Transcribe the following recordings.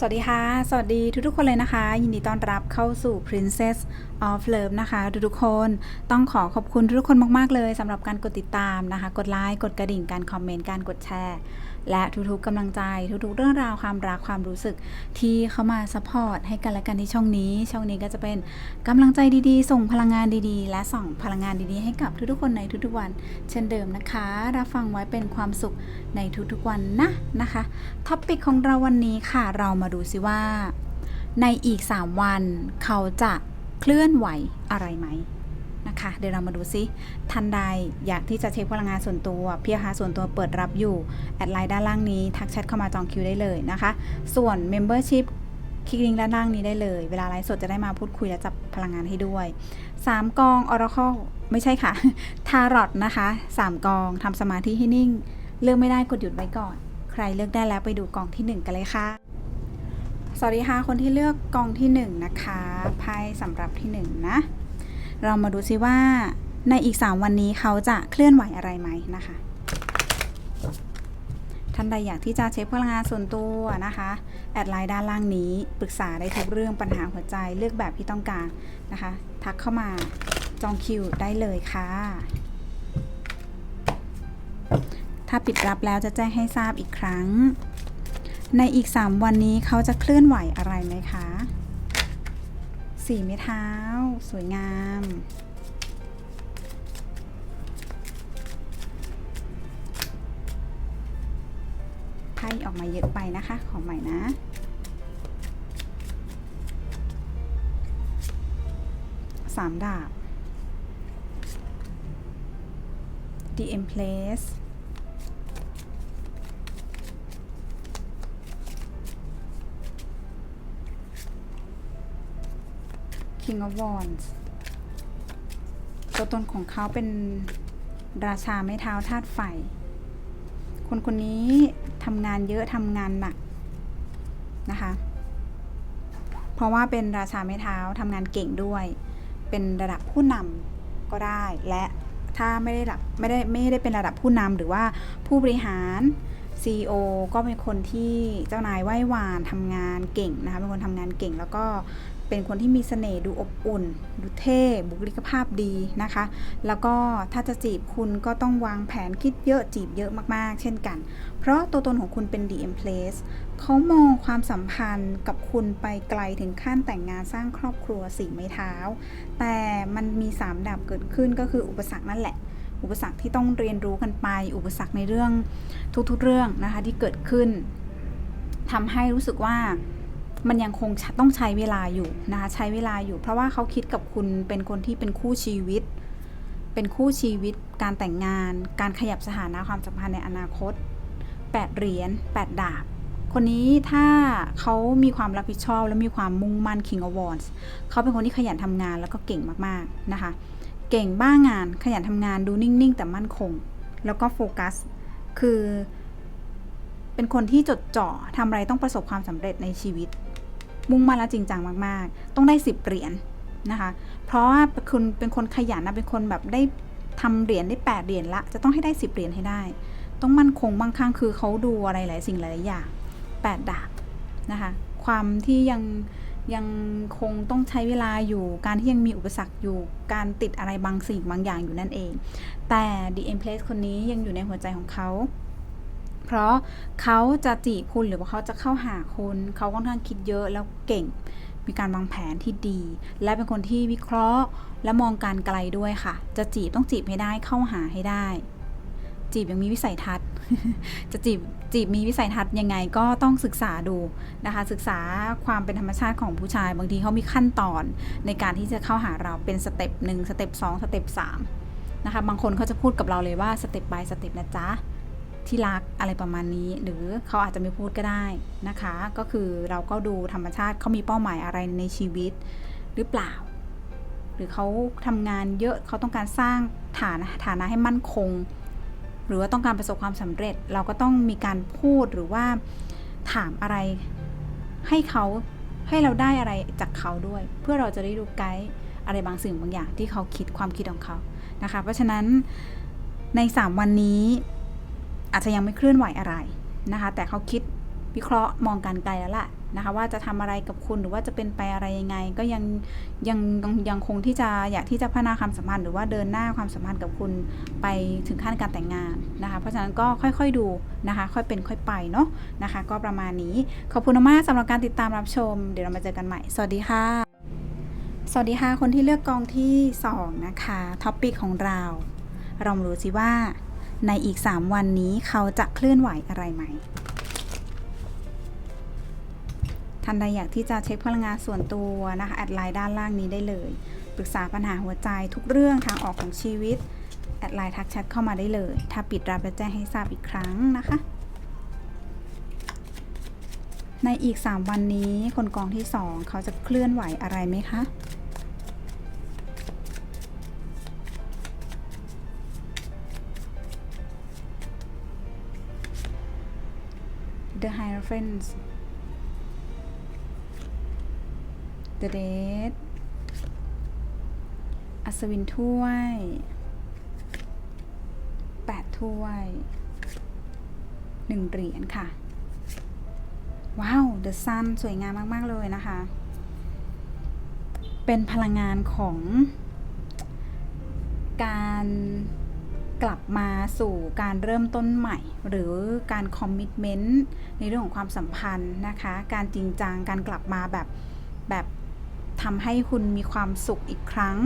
สวัสดีค่ะ สวัสดีทุกๆคนเลยนะคะ ยินดีต้อนรับเข้าสู่ Princess of Love นะคะ ทุกๆคนต้องขอขอบคุณทุกๆคนมากๆเลยสำหรับการกดติดตามนะคะ กดไลค์กดกระดิ่งการคอมเมนต์การกดแชร์ และทุกๆกำลังใจทุกๆ เรื่องราวความรักความรู้สึกที่เข้ามาซัพพอร์ตให้กันและกันที่ช่องนี้ ช่องนี้ก็จะเป็นกำลังใจดีๆ ส่งพลังงานดีๆ และส่องพลังงานดีๆ ให้กับทุกๆคนในทุกๆวัน เช่นเดิมนะคะ รับฟังไว้เป็นความสุขในทุกๆวันนะนะคะท็อปิกของเราวันนี้ค่ะเรามาดูซิว่า ในอีก 3 วันเขาจะเคลื่อนไหวอะไรไหม นะคะ เดี๋ยวเรามาดูซิท่านใดอยากที่จะเช็คพลังงานส่วนตัวเพียฮาส่วนตัวเปิดรับอยู่ แอดไลน์ด้านล่างนี้ ทักแชทเข้ามาจองคิวได้เลยนะคะ ส่วน Membership คลิกลิงก์ด้านล่างนี้ได้เลย เวลาไลฟ์สดจะได้มาพูดคุยและจับพลังงานให้ด้วย 3 กอง Oracle ไม่ใช่ค่ะ ทารอตนะคะ 3 กองทำสมาธิให้นิ่ง เลือกไม่ได้กดหยุดไว้ก่อน ใครเลือกได้แล้วไปดูกองที่ 1 กันเลยค่ะ สวัสดีค่ะ คนที่เลือกกองที่ 1 นะคะไพ่สำหรับที่ 1 นะ เรามาดูซิว่าในอีก 3 วันนี้เขาจะเคลื่อนไหวอะไรไหมนะคะ ท่านใดอยากที่จะเช็คพลังงานส่วนตัวนะคะ แอดไลน์ด้านล่างนี้ปรึกษาได้ทุกเรื่องปัญหาหัวใจเลือกแบบที่ต้องการนะคะ ทักเข้ามาจองคิวได้เลยค่ะ ถ้าปิดรับแล้วจะแจ้งให้ทราบอีกครั้ง ในอีก 3 วันนี้เขาจะเคลื่อนไหวอะไรไหมคะ สี่ไม้เท้า สวยงาม ไพ่ออกมาเยอะไปนะคะ ของใหม่นะสามดาบ The Empress King of Wands ตัวตนของเขาเป็นราชาไม้เท้าธาตุไฟ คนคนนี้ทำงานเยอะทำงานหนักนะคะ เพราะว่าเป็นราชาไม้เท้าทำงานเก่งด้วย เป็นระดับผู้นำก็ได้และถ้าไม่ได้รับไม่ได้ไม่ได้เป็นระดับผู้นำหรือว่าผู้บริหาร CEO ก็เป็นคนที่เจ้านายไหว้วานทำงานเก่งนะคะเป็นคนทำงานเก่งแล้วก็ เป็นคนที่มีเสน่ห์ดูอบอุ่น ดูเท่บุคลิกภาพดีนะคะ แล้วก็ถ้าจะจีบคุณก็ต้องวางแผนคิดเยอะจีบเยอะมากๆ เช่นกัน เพราะตัวตนของคุณเป็น The Empress เขามองความสัมพันธ์กับคุณไปไกลถึงขั้นแต่งงานสร้างครอบครัวสี่ไม้เท้า แต่มันมีสามดาบเกิดขึ้นก็คืออุปสรรคนั่นแหละอุปสรรคที่ต้องเรียนรู้กันไป อุปสรรคในเรื่องทุกๆเรื่องนะคะที่เกิดขึ้นทำให้รู้สึกว่า มันยังคงต้องใช้เวลาอยู่นะคะใช้เวลาอยู่ เพราะว่าเขาคิดกับคุณเป็นคนที่เป็นคู่ชีวิต เป็นคู่ชีวิต การแต่งงาน การขยับสถานะความสัมพันธ์ในอนาคต 8 เหรียญ8 ดาบ คนนี้ถ้าเขามีความรับผิดชอบ และมีความมุ่งมั่น King of Wands เขาเป็นคนที่ขยันทำงานแล้วก็เก่งมากๆนะคะ เก่งบ้างานขยันทำงานดูนิ่งๆ แต่มั่นคง แล้วก็โฟกัส คือ เป็นคนที่จดจ่อทำอะไรต้องประสบความสำเร็จในชีวิต มุ่งมั่นและจริงจังมาก ๆ ต้องได้สิบเหรียญนะคะ เพราะว่าคุณเป็นคนขยันนะเป็นคนแบบได้ทำเหรียญได้แปดเหรียญละ จะต้องให้ได้สิบเหรียญให้ได้ ต้องมั่นคงบางครั้งคือเขาดูอะไรหลายสิ่งหลายอย่างแปดดาบนะคะ ความที่ยังยังคงต้องใช้เวลาอยู่ การที่ยังมีอุปสรรคอยู่ การติดอะไรบางสิ่งบางอย่างอยู่นั่นเอง แต่ The Empress คนนี้ยังอยู่ในหัวใจของเขา เพราะเขาจะจีบคุณหรือว่าเขาจะเข้าหาคุณเขาค่อนข้างคิดเยอะแล้วเก่ง มีการวางแผนที่ดี และเป็นคนที่วิเคราะห์ และมองการไกลด้วยค่ะ จะจีบต้องจีบให้ได้เข้าหาให้ได้ จีบยังมีวิสัยทัศน์ จะจีบจีบมีวิสัยทัศน์ยังไงก็ต้องศึกษาดูนะคะ ศึกษาความเป็นธรรมชาติของผู้ชาย บางทีเขามีขั้นตอนในการที่จะเข้าหาเราเป็นสเต็ปหนึ่งสเต็ปสองสเต็ปสามนะคะบางคนเขาจะพูดกับเราเลยว่าสเต็ป by สเต็ปนะจ๊ะ ที่รักอะไรประมาณนี้ หรือเขาอาจจะไม่พูดก็ได้นะคะ ก็คือเราก็ดูธรรมชาติเขามีเป้าหมายอะไรในชีวิตหรือเปล่า หรือเขาทำงานเยอะเขาต้องการสร้างฐานฐานะให้มั่นคง หรือว่าต้องการประสบความสำเร็จ เราก็ต้องมีการพูดหรือว่าถามอะไรให้เขาให้เราได้อะไรจากเขาด้วย เพื่อเราจะได้ดูไกด์อะไรบางสิ่งบางอย่างที่เขาคิดความคิดของเขานะคะ เพราะฉะนั้นใน 3 วันนี้ อาจจะยังไม่เคลื่อนไหวอะไรนะคะ แต่เขาคิดวิเคราะห์มองการไกลแล้วล่ะนะคะว่าจะทำอะไรกับคุณหรือว่าจะเป็นไปอะไรยังไง ก็ยังยังยังยงคงที่จะอยากที่จะพัฒนาความสัมพันธ์หรือว่าเดินหน้าความสัมพันธ์กับคุณไปถึงขั้นการแต่งงานนะคะ เพราะฉะนั้นก็ค่อยๆดูนะคะ ค่อยเป็นค่อยไปเนาะนะคะ ก็ประมาณนี้ขอบคุณมากสำหรับการติดตามรับชม เดี๋ยวเรามาเจอกันใหม่ สวัสดีค่ะ สวัสดีค่ะ คนที่เลือกกองที่ 2 นะคะท็อปปิกของเรา เรามารู้สิว่า ในอีก 3 วันนี้เขาจะเคลื่อนไหวอะไรไหมท่านใดอยากที่จะเช็คพลังงานส่วนตัวนะคะแอดไลน์ด้านล่างนี้ได้เลยปรึกษาปัญหาหัวใจทุกเรื่องทางออกของชีวิตแอดไลน์ทักแชทเข้ามาได้เลย ถ้าปิดรับจะแจ้งให้ทราบอีกครั้งนะคะ ในอีก 3 วันนี้คนกองที่ 2 เขาจะเคลื่อนไหวอะไรไหมคะ The Hierophants The Dead อัศวินถ้วยแปดถ้วยหนึ่งเหรียญค่ะ ว้าว The Sun สวยงามมาก ๆ เลยนะคะ เป็นพลังงานของการ กลับมาสู่การเริ่มต้นใหม่ หรือการคอมมิชเมนต์ในเรื่องของความสัมพันธ์นะคะ การจริงจังการกลับมาแบบแบบทำให้คุณมีความสุขอีกครั้ง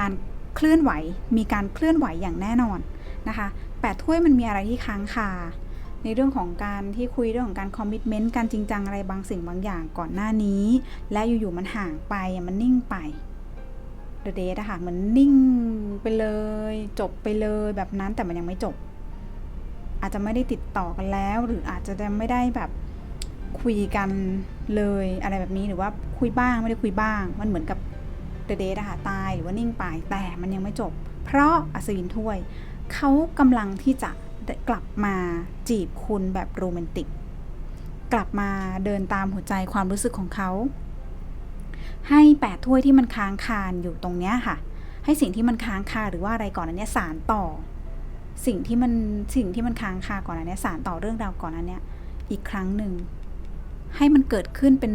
การเคลื่อนไหวมีการเคลื่อนไหวอย่างแน่นอนนะคะแปดถ้วยมันมีอะไรที่ค้างคาในเรื่องของการที่คุยเรื่องของการคอมมิชเมนต์การจริงจังอะไรบางสิ่งบางอย่างก่อนหน้านี้ และอยู่ๆมันห่างไปมันนิ่งไป เดอะเดทอะค่ะมันนิ่งไปเลย จบไปเลยแบบนั้นแต่มันยังไม่จบ อาจจะไม่ได้ติดต่อกันแล้ว หรืออาจจะไม่ได้แบบคุยกันเลยอะไรแบบนี้หรือว่าคุยบ้างไม่ได้คุยบ้าง มันเหมือนกับเดอะเดทอะค่ะตายหรือว่านิ่งไปแต่มันยังไม่จบ เพราะอัศวินถ้วยเขากำลังที่จะกลับมาจีบคุณแบบโรแมนติก กลับมาเดินตามหัวใจความรู้สึกของเขา ให้แปดถ้วยที่มันค้างคานอยู่ตรงเนี้ยค่ะ ให้สิ่งที่มันค้างคาหรือว่าอะไรก่อนอันเนี้ยสารต่อ สิ่งที่มันสิ่งที่มันค้างคาก่อนอันเนี้ยสารต่อเรื่องราวก่อนอันเนี้ยอีกครั้งหนึ่งให้มันเกิดขึ้นเป็น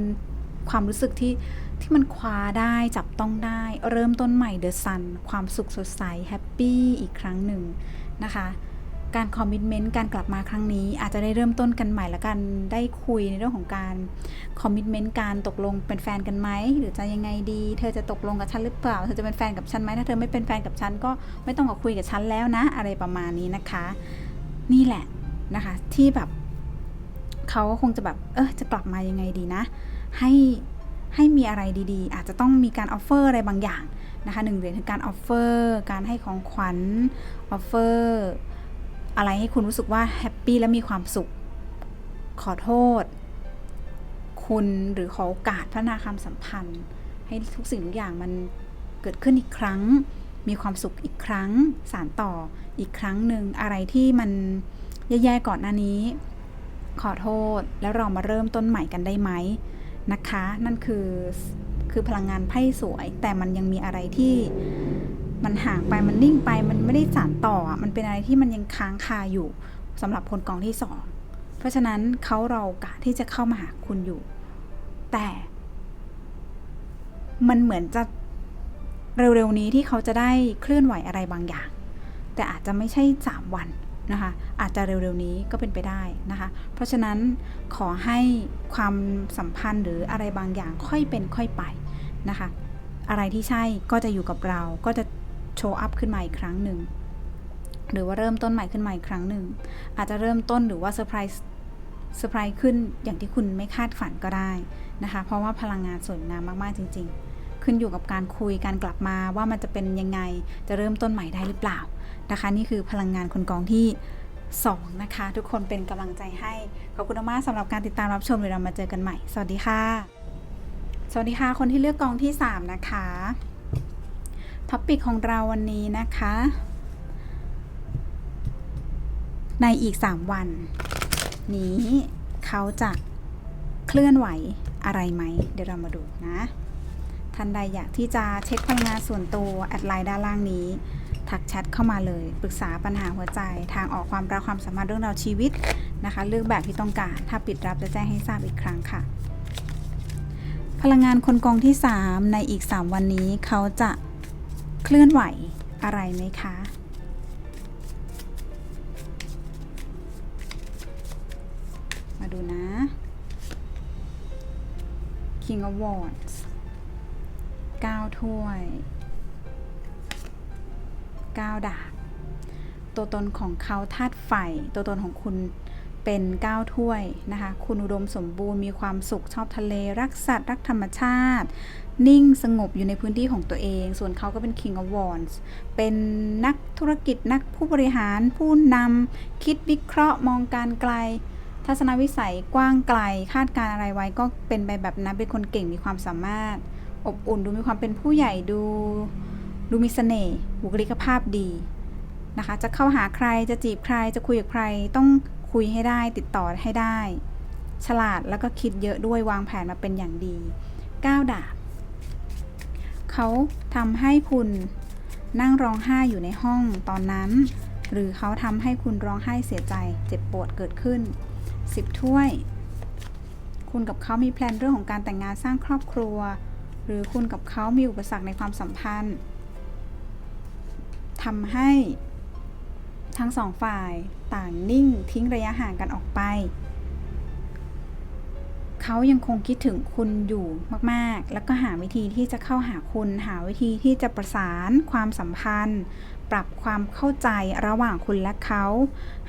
ความรู้สึกที่ที่มันคว้าได้จับต้องได้ เริ่มต้นใหม่เดอะซันความสุขสดใสแฮปปี้อีกครั้งหนึ่งนะคะ การคอมมิชเมนต์การกลับมาครั้งนี้ อาจจะได้เริ่มต้นกันใหม่และกันได้คุยในเรื่องของการคอมมิชเมนต์การตกลงเป็นแฟนกันไหมหรือจะยังไงดี เธอจะตกลงกับฉันหรือเปล่า เธอจะเป็นแฟนกับฉันไหมถ้าเธอไม่เป็นแฟนกับฉันก็ไม่ต้องมาคุยกับฉันแล้วนะ อะไรประมาณนี้นะคะ นี่แหละนะคะ ที่แบบเขาก็คงจะแบบเออจะกลับมายังไงดีนะ ให้ให้มีอะไรดีๆ อาจจะต้องมีการออฟเฟอร์อะไรบางอย่างนะคะหนึ่งเหรียญคือการออฟเฟอร์ การให้ของขวัญออฟเฟอร์ อะไรให้คุณรู้สึกว่าแฮปปี้และมีความสุข ขอโทษ คุณหรือขอโอกาสพัฒนาความสัมพันธ์ ให้ทุกสิ่งทุกอย่างมันเกิดขึ้นอีกครั้ง มีความสุขอีกครั้ง สารต่ออีกครั้งหนึ่งอะไรที่มันแย่ๆก่อนหน้านี้ ขอโทษแล้วเรามาเริ่มต้นใหม่กันได้ไหมนะคะ นั่นคือคือพลังงานไพ่สวย แต่มันยังมีอะไรที่ มันห่างไปมันนิ่งไปมันไม่ได้สานต่อมันเป็นอะไรที่มันยังค้างคาอยู่สำหรับคนกองที่สองเพราะฉะนั้นเขาเราโอกาที่จะเข้ามาหาคุณอยู่ แต่ มันเหมือนจะเร็วๆนี้ที่เขาจะได้เคลื่อนไหวอะไรบางอย่าง แต่อาจจะไม่ใช่สามวันนะคะอาจจะเร็วๆนี้ก็เป็นไปได้นะคะ เพราะฉะนั้นขอให้ความสัมพันธ์หรืออะไรบางอย่างค่อยเป็นค่อยไปนะคะ อะไรที่ใช่ก็จะอยู่กับเราก็จะ โชว์อัพขึ้นมาอีกครั้งหนึ่ง หรือว่าเริ่มต้นใหม่ขึ้นมาอีกครั้งหนึ่ง อาจจะเริ่มต้นหรือว่าเซอร์ไพรส์เซอร์ไพรส์ขึ้นอย่างที่คุณไม่คาดฝันก็ได้นะคะ เพราะว่าพลังงานสวยงามมาก ๆ จริง ๆ ขึ้นอยู่กับการคุยการกลับมาว่ามันจะเป็นยังไงจะเริ่มต้นใหม่ได้หรือเปล่านะคะ นี่คือพลังงานคนกองที่2นะคะ ทุกคนเป็นกำลังใจให้ ขอบคุณมากสำหรับการติดตามรับชมเดี๋ยวเรามาเจอกันใหม่ สวัสดีค่ะ สวัสดีค่ะ คนที่เลือกกองที่ 3 นะคะ ท็อปิกของเราวันนี้นะคะ ในอีก 3 วัน นี้เขาจะเคลื่อนไหวอะไรไหม เดี๋ยวเรามาดูนะท่านใดอยากที่จะเช็คพลังงานส่วนตัวแอดไลน์ด้านล่างนี้ ทักแชทเข้ามาเลย ปรึกษาปัญหาหัวใจ ทางออกความรักความสามารถเรื่องราวชีวิตนะคะ เลือกแบบที่ต้องการ ถ้าปิดรับจะแจ้งให้ทราบอีกครั้งค่ะ พลังงานคนกองที่ 3 ในอีก 3 วันนี้เขาจะ เคลื่อนไหวอะไรไหมคะ มาดูนะ King of Wands 9ถ้วย 9 ดาบ ตัวตนของเขาธาตุไฟ ตัวตนของคุณ เป็น 9 ถ้วยนะคะ คุณอุดมสมบูรณ์มีความสุขชอบทะเล รักสัตว์รักธรรมชาติ นิ่งสงบอยู่ในพื้นที่ของตัวเอง ส่วนเขาก็เป็น King of Wands เป็นนักธุรกิจนักผู้บริหารผู้นำคิดวิเคราะห์มองการไกล ทัศนวิสัยกว้างไกล คาดการณ์อะไรไว้ก็เป็นไปแบบนั้นเป็นคนเก่งมีความสามารถ อบอุ่นดูมีความเป็นผู้ใหญ่ดู ดูมีเสน่ห์บุคลิกภาพดีนะคะ จะเข้าหาใครจะจีบใครจะคุยกับใครต้อง คุยให้ได้ติดต่อให้ได้ ฉลาดแล้วก็คิดเยอะด้วยวางแผนมาเป็นอย่างดี9ดาบเขาทำให้คุณนั่งร้องไห้อยู่ในห้องตอนนั้น หรือเขาทำให้คุณร้องไห้เสียใจเจ็บปวดเกิดขึ้น 10 ถ้วย คุณกับเขามีแพลนเรื่องของการแต่งงานสร้างครอบครัว หรือคุณกับเขามีอุปสรรคในความสัมพันธ์ทำให้ ทั้งสองฝ่ายต่างนิ่งทิ้งระยะห่างกันออกไป เขายังคงคิดถึงคุณอยู่มากๆ แล้วก็หาวิธีที่จะเข้าหาคุณ หาวิธีที่จะประสานความสัมพันธ์ ปรับความเข้าใจระหว่างคุณและเขา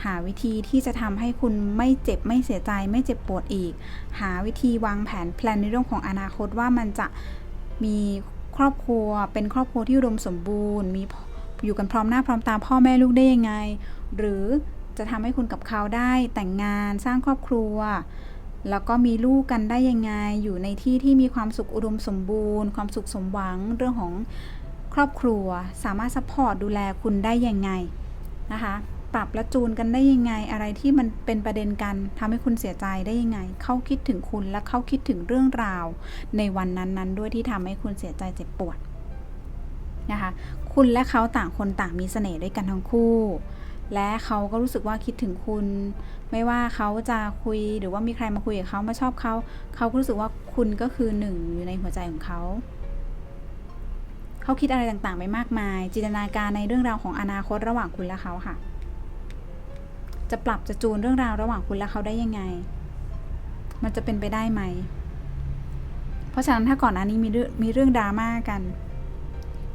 หาวิธีที่จะทำให้คุณไม่เจ็บไม่เสียใจ ไม่เจ็บปวดอีก หาวิธีวางแผนแพลนในเรื่องของอนาคตว่ามันจะมีครอบครัวเป็นครอบครัวที่อุดมสมบูรณ์ มี อยู่กันพร้อมหน้าพร้อมตาพ่อแม่ลูกได้ยังไง หรือจะทำให้คุณกับเขาได้แต่งงานสร้างครอบครัว แล้วก็มีลูกกันได้ยังไง อยู่ในที่ที่มีความสุขอุดมสมบูรณ์ ความสุขสมหวังเรื่องของครอบครัว สามารถซัพพอร์ตดูแลคุณได้ยังไงนะคะปรับและจูนกันได้ยังไง อะไรที่มันเป็นประเด็นกันทำให้คุณเสียใจได้ยังไง เขาคิดถึงคุณและเขาคิดถึงเรื่องราว ในวันนั้นๆ ด้วยที่ทำให้คุณเสียใจเจ็บปวดนะคะ คุณและเขาต่างคนต่างมีเสน่ห์ด้วยกันทั้งคู่ และเขาก็รู้สึกว่าคิดถึงคุณ ไม่ว่าเขาจะคุยหรือว่ามีใครมาคุยกับเขามาชอบเขา เขาก็รู้สึกว่าคุณก็คือหนึ่งอยู่ในหัวใจของเขาเขาคิดอะไรต่างๆไปมากมาย จินตนาการในเรื่องราวของอนาคตระหว่างคุณและเขาค่ะ จะปรับจะจูนเรื่องราวระหว่างคุณและเขาได้ยังไง มันจะเป็นไปได้ไหม เพราะฉะนั้นถ้าก่อนหน้านี้มีเรื่องมีเรื่องดราม่ากัน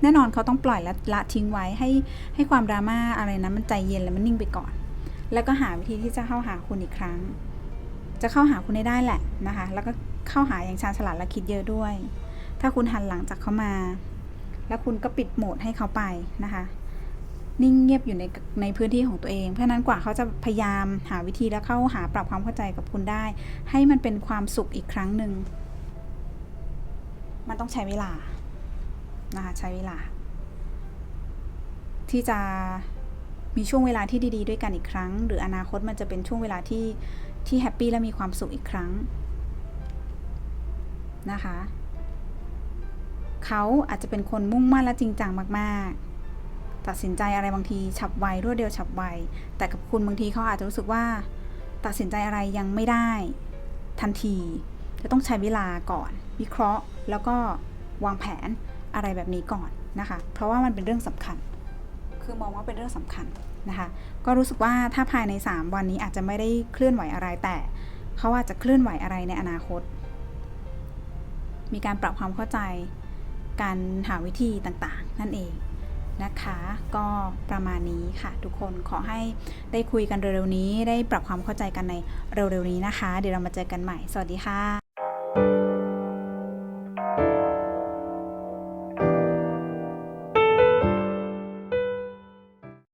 แน่นอนเขาต้องปล่อยและละทิ้งไว้ให้ให้ความดราม่าอะไรนะมันใจเย็นแล้วมันนิ่งไปก่อน แล้วก็หาวิธีที่จะเข้าหาคุณอีกครั้ง จะเข้าหาคุณได้ได้แหละนะคะ แล้วก็เข้าหาอย่างชาญฉลาดและคิดเยอะด้วย ถ้าคุณหันหลังจากเขามา แล้วคุณก็ปิดโหมดให้เขาไปนะคะนิ่งเงียบอยู่ในในพื้นที่ของตัวเอง เพราะนั้นกว่าเขาจะพยายามหาวิธีแล้วเข้าหาปรับความเข้าใจกับคุณได้ ให้มันเป็นความสุขอีกครั้งหนึ่ง มันต้องใช้เวลา นะคะใช้เวลา ที่จะมีช่วงเวลาที่ดีๆ ด้วยกันอีกครั้ง หรืออนาคตมันจะเป็นช่วงเวลาที่ที่แฮปปี้และมีความสุขอีกครั้งนะคะเขาอาจจะเป็นคนมุ่งมั่นและจริงจังมาก ๆ ตัดสินใจอะไรบางทีฉับไวรวดเร็วฉับไว แต่กับคุณบางทีเขาอาจจะรู้สึกว่า ตัดสินใจอะไรยังไม่ได้ ทันที จะต้องใช้เวลาก่อน วิเคราะห์ แล้วก็วางแผน อะไรแบบนี้ก่อนนะคะ เพราะว่ามันเป็นเรื่องสำคัญ คือมองว่าเป็นเรื่องสำคัญนะคะ ก็รู้สึกว่าถ้าภายใน 3 วันนี้อาจจะไม่ได้เคลื่อนไหวอะไรแต่เขาอาจจะเคลื่อนไหวอะไรในอนาคต มีการปรับความเข้าใจ การหาวิธีต่างๆ นั่นเองนะคะ ก็ประมาณนี้ค่ะทุกคนขอให้ได้คุยกันเร็วๆนี้ ได้ปรับความเข้าใจกันในเร็วๆนี้นะคะ เดี๋ยวเรามาเจอกันใหม่ สวัสดีค่ะ